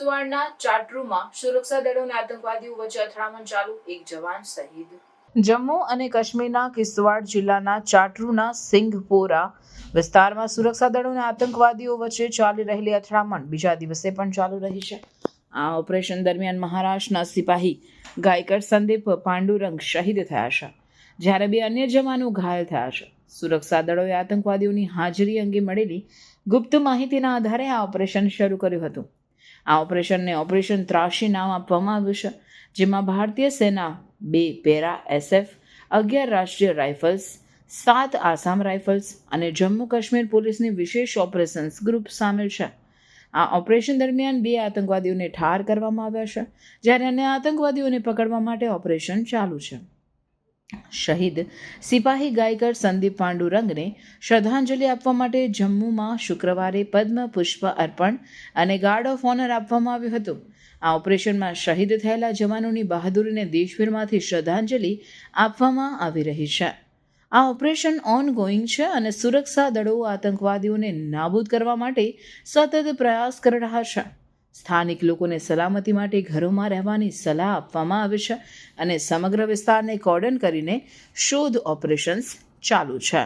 કિસ્તવાડના ચાટરૂમાં સુરક્ષા દળો અને આતંકવાદીઓ વચ્ચે અથડામણ ચાલુ, એક જવાન શહીદ. જમ્મુ અને કાશ્મીરના કિસ્તવાડ જિલ્લાના ચાટરૂના સિંઘપોરા વિસ્તારમાં સુરક્ષા દળો અને આતંકવાદીઓ વચ્ચે ચાલી રહેલી અથડામણ બીજા દિવસે પણ ચાલુ રહી છે. આ ઓપરેશન દરમિયાન મહારાષ્ટ્રના સિપાહી ગાયકર સંદીપ પાંડુરંગ શહીદ થયા છે, જ્યારે બે અન્ય જવાનો ઘાયલ થયા છે. સુરક્ષા દળોએ આતંકવાદીઓની હાજરી અંગે મળેલી ગુપ્ત માહિતીના આધારે આ ઓપરેશન શરૂ કર્યું હતું. આ ઓપરેશનને ઓપરેશન ત્રાસી નામ આપવામાં આવ્યું છે, જેમાં ભારતીય સેના બે પેરા એસએફ, અગિયાર રાષ્ટ્રીય રાઇફલ્સ, સાત આસામ રાઇફલ્સ અને જમ્મુ કાશ્મીર પોલીસની વિશેષ ઓપરેશન્સ ગ્રુપ સામેલ છે. આ ઓપરેશન દરમિયાન બે આતંકવાદીઓને ઠાર કરવામાં આવ્યા છે, જ્યારે અન્ય આતંકવાદીઓને પકડવા માટે ઓપરેશન ચાલુ છે. શહીદ સિપાહી ગાયકર સંદીપ પાંડુરંગને શ્રદ્ધાંજલિ આપવા માટે જમ્મુમાં શુક્રવારે પદ્મ પુષ્પ અર્પણ અને ગાર્ડ ઓફ ઓનર આપવામાં આવ્યું હતું. આ ઓપરેશનમાં શહીદ થયેલા જવાનોની બહાદુરીને દેશભરમાંથી શ્રદ્ધાંજલિ આપવામાં આવી રહી છે. આ ઓપરેશન ઓન ગોઈંગ છે અને સુરક્ષા દળો આતંકવાદીઓને નાબૂદ કરવા માટે સતત પ્રયાસ કરી રહ્યા છે. સ્થાનિક લોકોને સલામતી માટે ઘરોમાં રહેવાની સલાહ આપવામાં આવે છે અને સમગ્ર વિસ્તારને કોર્ડન કરીને શોધ ઓપરેશન્સ ચાલુ છે.